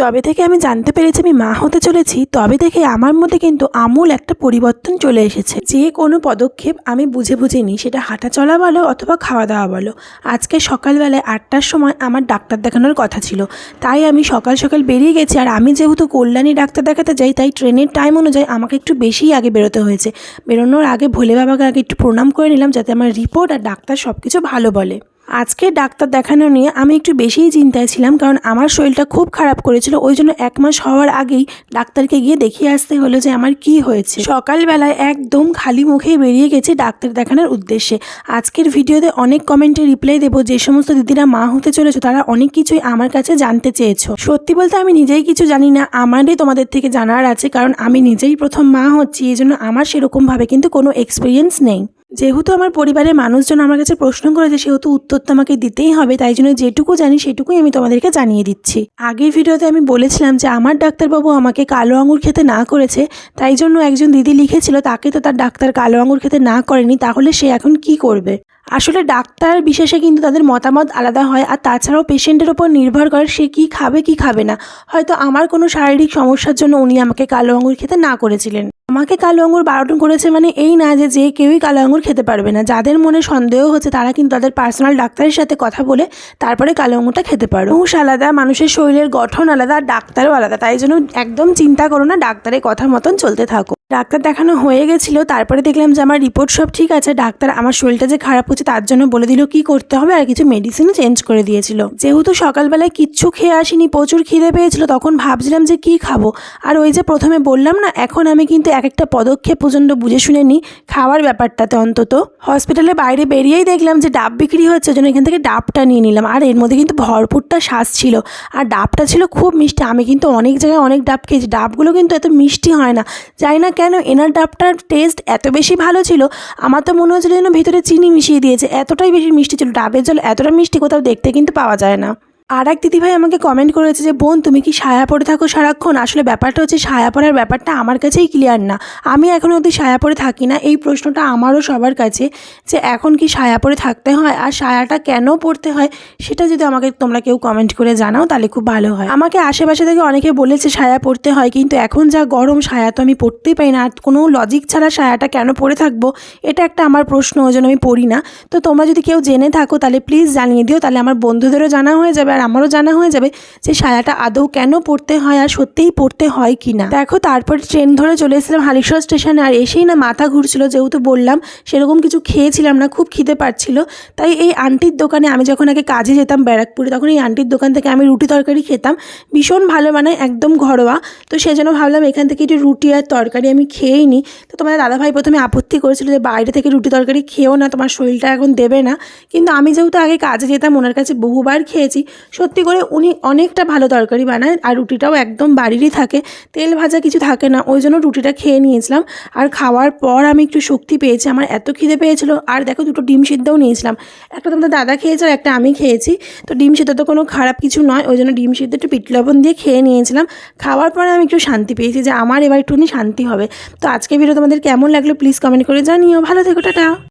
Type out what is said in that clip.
যবে থেকে আমি জানতে পেরেছি আমি মা হতে চলেছি, তবে থেকে আমার মধ্যে কিন্তু আমূল একটা পরিবর্তন চলে এসেছে। যে কোনো পদক্ষেপ আমি বুঝে বুঝে নিই সেটা হাঁটা চলা বলো অথবা খাওয়া দাওয়া বলো। আজকে সকালবেলায় আটটার সময় আমার ডাক্তার দেখানোর কথা ছিল। তাই আমি সকাল সকাল বেরিয়ে গেছি, আর আমি যেহেতু কল্যাণী ডাক্তার দেখাতে যাই, তাই ট্রেনের টাইম অনুযায়ী আমাকে একটু বেশিই আগে বেরোতে হয়েছে। বেরোনোর আগে ভোলে বাবাকে আগে একটু প্রণাম করে নিলাম, যাতে আমার রিপোর্ট আর ডাক্তার সব কিছু ভালো বলে। আজকে ডাক্তার দেখানো নিয়ে আমি একটু বেশিই চিন্তায় ছিলাম, কারণ আমার শরীরটা খুব খারাপ করেছিল। ওই জন্য এক মাস হওয়ার আগেই ডাক্তারকে গিয়ে দেখিয়ে আসতে হলো যে আমার কি হয়েছে। সকালবেলায় একদম খালি মুখেই বেরিয়ে গেছি ডাক্তার দেখানোর উদ্দেশ্যে। আজকের ভিডিওতে অনেক কমেন্টে রিপ্লাই দেবো যে সমস্ত দিদিরা মা হতে চলেছো, তারা অনেক কিছুই আমার কাছে জানতে চেয়েছো। সত্যি বলতে আমি নিজেই কিছু জানি না, আমারই তোমাদের থেকে জানার আছে, কারণ আমি নিজেই প্রথম মা হচ্ছি এই জন্য আমার সেরকমভাবে কিন্তু কোনো এক্সপিরিয়েন্স নেই। যেহেতু আমার পরিবারের মানুষজন আমার কাছে প্রশ্ন করেছে, সেহেতু উত্তর তো আমাকে দিতেই হবে, তাই জন্য যেটুকু জানি সেটুকুই আমি তোমাদেরকে জানিয়ে দিচ্ছি। আগের ভিডিওতে আমি বলেছিলাম যে, আমার ডাক্তারবাবু আমাকে কালো আঙুর খেতে না করেছে, তাই জন্য একজন দিদি লিখেছিল, তাকে তো তার ডাক্তার কালো আঙুর খেতে না করেনি, তাহলে সে এখন কি করবে? আসলে ডাক্তার বিশেষে কিন্তু তাদের মতামত আলাদা হয় আর তাছাড়াও পেশেন্টের ওপর নির্ভর করে সে কি খাবে কি খাবে না। হয়তো আমার কোনো শারীরিক সমস্যার জন্য উনি আমাকে কালো আঙুর খেতে না করেছিলেন। আমাকে কালো আঙুর বারণ করেছে মানে এই না যে যে কেউই কালো আঙুর খেতে পারবে না। যাদের মনে সন্দেহ হচ্ছে তারা কিন্তু তাদের পার্সোনাল ডাক্তারের সাথে কথা বলে তারপরে কালো আঙুরটা খেতে পারো অংশ আলাদা, মানুষের শরীরের গঠন আলাদা, আর ডাক্তারও আলাদা। তাই জন্য একদম চিন্তা করো না, ডাক্তারের কথা মতন চলতে থাকো। ডাক্তার দেখানো হয়ে গেছিল, তারপরে দেখলাম যে আমার রিপোর্ট সব ঠিক আছে, ডাক্তার আমার শরীরটা যে খারাপ হচ্ছে তার জন্য বলে দিল কি করতে হবে আর কিছু মেডিসিনও চেঞ্জ করে দিয়েছিল। যেহেতু সকালবেলায় কিচ্ছু খেয়ে আসিনি, প্রচুর খিদে পেয়েছিল, তখন ভাবছিলাম যে কি খাব? আর ওই যে প্রথমে বললাম না, এখন আমি কিন্তু এক একটা পদক্ষেপ পর্যন্ত বুঝে শুনে নিই খাওয়ার ব্যাপারটাতে অন্তত। হসপিটালে বাইরে বেরিয়েই দেখলাম যে ডাব বিক্রি হচ্ছে, ওই জন্য এখান থেকে ডাবটা নিয়ে নিলাম। আর এর মধ্যে কিন্তু ভরপুরটা শ্বাস ছিল। আর ডাবটা ছিল খুব মিষ্টি, আমি কিন্তু অনেক জায়গায় অনেক ডাব খেয়েছি, ডাবগুলো কিন্তু এত মিষ্টি হয় না। জানি না কেন এনার ডাবটার টেস্ট এত বেশি ভালো ছিল? আমার তো মনে হচ্ছিল যেন ভিতরে চিনি মিশিয়ে দিয়েছে, এতটাই বেশি মিষ্টি ছিল। ডাবের জল এতটা মিষ্টি কোথাও দেখতে কিন্তু পাওয়া যায় না। আর এক দিদিভাই আমাকে কমেন্ট করেছে যে, বোন, তুমি কি সায়া পরে থাকো সারাক্ষণ? আসলে ব্যাপারটা হচ্ছে সায়া পরার ব্যাপারটা আমার কাছেই ক্লিয়ার না। আমি এখনও অবধি সায়া পরে থাকি না। এই প্রশ্নটা আমারও সবার কাছে যে, এখন কি সায়া পরে থাকতে হয়? আর সায়াটা কেন পরতে হয়? সেটা যদি আমাকে তোমরা কেউ কমেন্ট করে জানাও, তাহলে খুব ভালো হয়। আমাকে আশেপাশে থেকে অনেকে বলেছে সায়া পরতে হয়, কিন্তু এখন যা গরম সায়া তো আমি পরতেই পারি না। আর কোনো লজিক ছাড়া সায়াটা কেন পরে থাকব? এটা একটা আমার প্রশ্ন, ওই জন্য আমি পড়ি না। তো তোমরা যদি কেউ জেনে থাকো, তাহলে প্লিজ জানিয়ে দিও। তাহলে আমার বন্ধুদেরও জানা হয়ে যাবে। আমারও জানা হয়ে যাবে যে সায়াটা আদৌ কেন পড়তে হয় আর সত্যিই পড়তে হয় কি না। দেখো, তারপর ট্রেন ধরে চলে এসেছিলাম হালিশহর স্টেশনে আর এসেই না মাথা ঘুরছিল, যেহেতু বললাম সেরকম কিছু খেয়েছিলাম না, খুব খিদে পাচ্ছিল। তাই এই আন্টির দোকানে আমি যখন আগে কাজে যেতাম ব্যারাকপুরে, তখন এই আন্টির দোকান থেকে আমি রুটি তরকারি খেতাম। ভীষণ ভালো বানায় একদম ঘরোয়া। তো সেজন্য ভাবলাম এখান থেকে একটু রুটি আর তরকারি আমি খেয়েই নিই। তো তোমার দাদাভাই প্রথমে আপত্তি করেছিল যে বাইরে থেকে রুটি তরকারি খেয়েও না, তোমার শরীরটা এখন দেবে না। কিন্তু আমি যেহেতু আগে কাজে যেতাম, ওনার কাছে বহুবার খেয়েছি সত্যি করে উনি অনেকটা ভালো তরকারি বানায় আর রুটিটাও একদম বাড়িরই থাকে। তেল ভাজা কিছু থাকে না, ওই জন্য রুটিটা খেয়ে নিয়েছিলাম। আর খাওয়ার পর আমি একটু শক্তি পেয়েছি, আমার এত খিদে পেয়েছিল। আর দেখো দুটো ডিম সিদ্ধও নিয়েছিলাম। একটা তোমাদের দাদা খেয়েছে আর একটা আমি খেয়েছি। তো ডিম সিদ্ধ তো কোনো খারাপ কিছু নয়, ওই জন্য ডিম সিদ্ধ একটু পিট লবণ দিয়ে খেয়ে নিয়েছিলাম। খাওয়ার পরে আমি একটু শান্তি পেয়েছি যে আমার এবার একটুখানি শান্তি হবে। তো আজকে ভিডিও তোমাদের কেমন লাগল প্লিজ কমেন্ট করে জানিও। ভালো থেকো, টাটা।